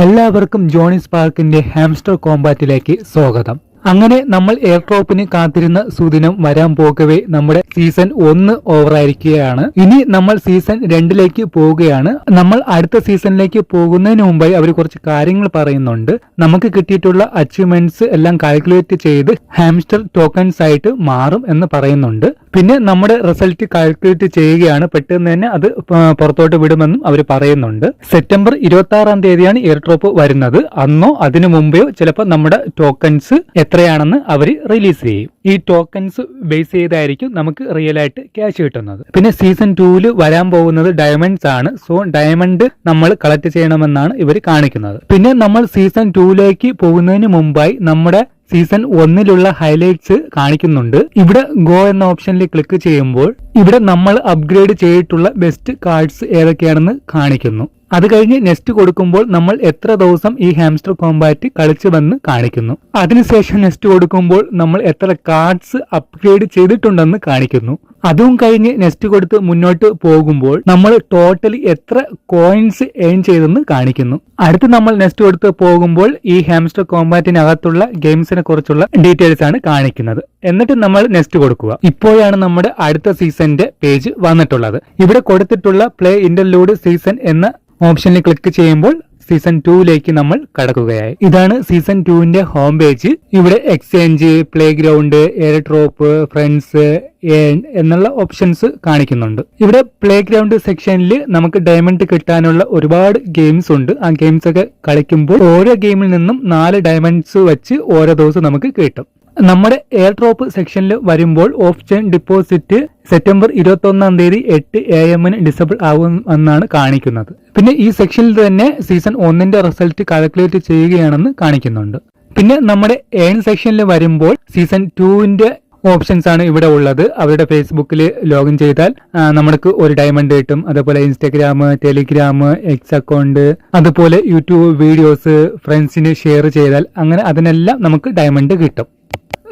എല്ലാവർക്കും Johnny സ്പാർക്കിന്റെ hamster കോമ്പാറ്റിലേക്ക് സ്വാഗതം. അങ്ങനെ നമ്മൾ എയർ ഡ്രോപ്പിന് കാത്തിരുന്ന സുദിനം വരാൻ പോകവേ നമ്മുടെ സീസൺ ഒന്ന് ഓവറായിരിക്കുകയാണ്. ഇനി നമ്മൾ സീസൺ രണ്ടിലേക്ക് പോവുകയാണ്. നമ്മൾ അടുത്ത സീസണിലേക്ക് പോകുന്നതിന് മുമ്പായി അവർ കുറച്ച് കാര്യങ്ങൾ പറയുന്നുണ്ട്. നമുക്ക് കിട്ടിയിട്ടുള്ള അച്ചീവ്മെന്റ്സ് എല്ലാം കാൽക്കുലേറ്റ് ചെയ്ത് ഹാംസ്റ്റർ ടോക്കൺസ് ആയിട്ട് മാറും എന്ന് പറയുന്നുണ്ട്. പിന്നെ നമ്മുടെ റിസൾട്ട് കാൽക്കുലേറ്റ് ചെയ്യുകയാണ്. പെട്ടെന്ന് തന്നെ അത് പുറത്തോട്ട് വിടുമെന്നും അവർ പറയുന്നുണ്ട്. സെപ്റ്റംബർ ഇരുപത്തി ആറാം തീയതിയാണ് എയർ ഡ്രോപ്പ് വരുന്നത്. അന്നോ അതിനു മുമ്പെയോ ചിലപ്പോൾ നമ്മുടെ ടോക്കൺസ് എത്രയാണെന്ന് അവർ റിലീസ് ചെയ്യും. ഈ ടോക്കൺസ് ബേസ് ചെയ്തായിരിക്കും നമുക്ക് റിയൽ ആയിട്ട് ക്യാഷ് കിട്ടുന്നത്. പിന്നെ സീസൺ ടൂവിൽ വരാൻ പോകുന്നത് ഡയമണ്ട്സ് ആണ്. സോ ഡയമണ്ട് നമ്മൾ കളക്ട് ചെയ്യണമെന്നാണ് ഇവർ കാണിക്കുന്നത്. പിന്നെ നമ്മൾ സീസൺ ടൂവിലേക്ക് പോകുന്നതിന് മുമ്പായി നമ്മുടെ സീസൺ ഒന്നിലുള്ള ഹൈലൈറ്റ്സ് കാണിക്കുന്നുണ്ട്. ഇവിടെ ഗോ എന്ന ഓപ്ഷനിൽ ക്ലിക്ക് ചെയ്യുമ്പോൾ ഇവിടെ നമ്മൾ അപ്ഗ്രേഡ് ചെയ്തിട്ടുള്ള ബെസ്റ്റ് കാർഡ്സ് ഏതൊക്കെയാണെന്ന് കാണിക്കുന്നു. അത് കഴിഞ്ഞ് നെക്സ്റ്റ് കൊടുക്കുമ്പോൾ നമ്മൾ എത്ര ദിവസം ഈ ഹാംസ്റ്റർ കോമ്പാറ്റ് കളിച്ചുവെന്ന് കാണിക്കുന്നു. അതിനുശേഷം നെക്സ്റ്റ് കൊടുക്കുമ്പോൾ നമ്മൾ എത്ര കാർഡ്സ് അപ്ഗ്രേഡ് ചെയ്തിട്ടുണ്ടെന്ന് കാണിക്കുന്നു. അതും കഴിഞ്ഞ് നെക്സ്റ്റ് കൊടുത്ത് മുന്നോട്ട് പോകുമ്പോൾ നമ്മൾ ടോട്ടലി എത്ര കോയിൻസ് ഏൺ ചെയ്തെന്ന് കാണിക്കുന്നു. അടുത്ത് നമ്മൾ നെക്സ്റ്റ് കൊടുത്ത് പോകുമ്പോൾ ഈ ഹാംസ്റ്റർ കോമ്പാറ്റിനകത്തുള്ള ഗെയിംസിനെ കുറിച്ചുള്ള ഡീറ്റെയിൽസ് ആണ് കാണിക്കുന്നത്. എന്നിട്ട് നമ്മൾ നെക്സ്റ്റ് കൊടുക്കുക. ഇപ്പോഴാണ് നമ്മുടെ അടുത്ത സീസണിന്റെ പേജ് വന്നിട്ടുള്ളത്. ഇവിടെ കൊടുത്തിട്ടുള്ള പ്ലേ ഇന്റർലൂഡ് സീസൺ എന്ന ഓപ്ഷനിൽ ക്ലിക്ക് ചെയ്യുമ്പോൾ സീസൺ ടൂവിലേക്ക് നമ്മൾ കടക്കുകയായി. ഇതാണ് സീസൺ ടുവിന്റെ ഹോം പേജ് ഇവിടെ exchange playground air drop friends എന്നുള്ള ഓപ്ഷൻസ് കാണിക്കുന്നുണ്ട്. ഇവിടെ പ്ലേ ഗ്രൗണ്ട് സെക്ഷനിൽ നമുക്ക് ഡയമണ്ട് കിട്ടാനുള്ള ഒരുപാട് ഗെയിംസ് ഉണ്ട്. ആ ഗെയിംസ് ഒക്കെ കളിക്കുമ്പോൾ ഓരോ ഗെയിമിൽ നിന്നും നാല് ഡയമണ്ട്സ് വെച്ച് ഓരോ ദിവസം നമുക്ക് കിട്ടും. നമ്മുടെ എയർ ഡ്രോപ്പ് സെക്ഷനിൽ വരുമ്പോൾ ഓപ്ഷൻ ഡിപ്പോസിറ്റ് സെപ്റ്റംബർ ഇരുപത്തി ഒന്നാം തീയതി എട്ട് എ എമ്മിന് ഡിസബിൾ ആകും എന്നാണ് കാണിക്കുന്നത്. പിന്നെ ഈ സെക്ഷനിൽ തന്നെ സീസൺ ഒന്നിന്റെ റിസൾട്ട് കാൽക്കുലേറ്റ് ചെയ്യുകയാണെന്ന് കാണിക്കുന്നുണ്ട്. പിന്നെ നമ്മുടെ ഏൺ സെക്ഷനിൽ വരുമ്പോൾ സീസൺ ടുവിന്റെ ഓപ്ഷൻസ് ആണ് ഇവിടെ ഉള്ളത്. അവരുടെ ഫേസ്ബുക്കിൽ ലോഗിൻ ചെയ്താൽ നമുക്ക് ഒരു ഡയമണ്ട് കിട്ടും. അതുപോലെ ഇൻസ്റ്റാഗ്രാം ടെലിഗ്രാം എക്സ് അക്കൗണ്ട് അതുപോലെ യൂട്യൂബ് വീഡിയോസ് ഫ്രണ്ട്സിന് ഷെയർ ചെയ്താൽ അങ്ങനെ അതിനെല്ലാം നമുക്ക് ഡയമണ്ട് കിട്ടും.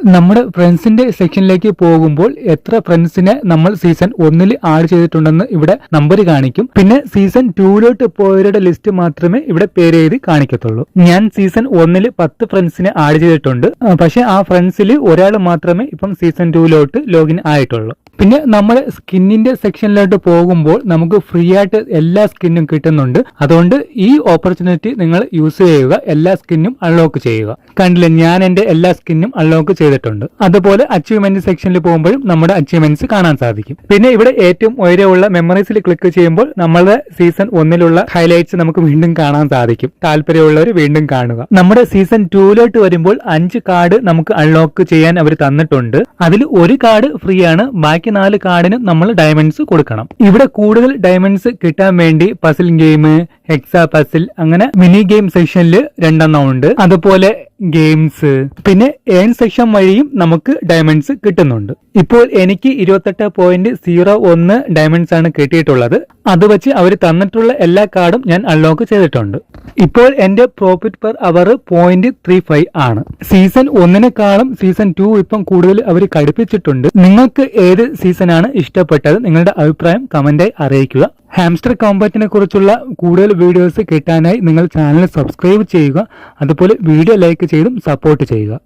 നമ്മുടെ ഫ്രണ്ട്സിന്റെ സെക്ഷനിലേക്ക് പോകുമ്പോൾ എത്ര ഫ്രണ്ട്സിനെ നമ്മൾ സീസൺ ഒന്നിൽ ആഡ് ചെയ്തിട്ടുണ്ടെന്ന് ഇവിടെ നമ്പർ കാണിക്കും. പിന്നെ സീസൺ ടൂയിലോട്ട് പോയവരുടെ ലിസ്റ്റ് മാത്രമേ ഇവിടെ പേര് എഴുതി കാണിക്കത്തുള്ളൂ. ഞാൻ സീസൺ ഒന്നിൽ പത്ത് ഫ്രണ്ട്സിനെ ആഡ് ചെയ്തിട്ടുണ്ട്. പക്ഷെ ആ ഫ്രണ്ട്സിൽ ഒരാൾ മാത്രമേ ഇപ്പം സീസൺ ടൂയിലോട്ട് ലോഗിൻ ആയിട്ടുള്ളൂ. പിന്നെ നമ്മൾ സ്കിന്നിന്റെ സെക്ഷനിലോട്ട് പോകുമ്പോൾ നമുക്ക് ഫ്രീ ആയിട്ട് എല്ലാ സ്കിന്നും കിട്ടുന്നുണ്ട്. അതുകൊണ്ട് ഈ ഓപ്പർച്യൂണിറ്റി നിങ്ങൾ യൂസ് ചെയ്യുക. എല്ലാ സ്കിന്നും അൺലോക്ക് ചെയ്യുക. കണ്ടില്ല? ഞാൻ എന്റെ എല്ലാ സ്കിന്നും അൺലോക്ക് ചെയ്തിട്ടുണ്ട്. അതുപോലെ അച്ചീവ്മെന്റ് സെക്ഷനിൽ പോകുമ്പോഴും നമ്മുടെ അച്ചീവ്മെന്റ്സ് കാണാൻ സാധിക്കും. പിന്നെ ഇവിടെ ഏറ്റവും ഉയരമുള്ള മെമ്മറീസിൽ ക്ലിക്ക് ചെയ്യുമ്പോൾ നമ്മളുടെ സീസൺ ഒന്നിലുള്ള ഹൈലൈറ്റ്സ് നമുക്ക് വീണ്ടും കാണാൻ സാധിക്കും. താല്പര്യമുള്ളവർ വീണ്ടും കാണുക. നമ്മുടെ സീസൺ ടൂയിലോട്ട് വരുമ്പോൾ അഞ്ച് കാർഡ് നമുക്ക് അൺലോക്ക് ചെയ്യാൻ അവർ തന്നിട്ടുണ്ട്. അതിൽ ഒരു കാർഡ് ഫ്രീ ആണ്. ബാക്കി നാല് കാർഡിന് നമ്മൾ ഡയമണ്ട്സ് കൊടുക്കണം. ഇവിടെ കൂടുതൽ ഡയമണ്ട്സ് കിട്ടാൻ വേണ്ടി പസിൽ ഗെയിം ഹെക്സാ പസിൽ അങ്ങനെ മിനി ഗെയിം സെക്ഷനിൽ രണ്ടെണ്ണം ഉണ്ട്. അതുപോലെ ഗെയിംസ് പിന്നെ ഏൺ സെക്ഷൻ വഴിയും നമുക്ക് ഡയമണ്ട്സ് കിട്ടുന്നുണ്ട്. ഇപ്പോൾ എനിക്ക് ഇരുപത്തെട്ട് പോയിന്റ് സീറോ ഒന്ന് ഡയമണ്ട്സ് ആണ് കിട്ടിയിട്ടുള്ളത്. അത് വെച്ച് അവർ തന്നിട്ടുള്ള എല്ലാ കാർഡും ഞാൻ അൺലോക്ക് ചെയ്തിട്ടുണ്ട്. ഇപ്പോൾ എന്റെ profit per hour point three five ആണ്. സീസൺ ഒന്നിനേക്കാളും സീസൺ ടു ഇപ്പം കൂടുതൽ അവർ കടുപ്പിച്ചിട്ടുണ്ട്. നിങ്ങൾക്ക് ഏത് സീസൺ ആണ് ഇഷ്ടപ്പെട്ടത്? നിങ്ങളുടെ അഭിപ്രായം കമന്റായി അറിയിക്കുക. ഹാംസ്റ്റർ കോമ്പാറ്റിനെ കുറിച്ചുള്ള കൂടുതൽ വീഡിയോസ് കിട്ടാനായി നിങ്ങൾ ചാനൽ സബ്സ്ക്രൈബ് ചെയ്യുക. അതുപോലെ വീഡിയോ ലൈക്ക് ചെയ്തും സപ്പോർട്ട് ചെയ്യുക.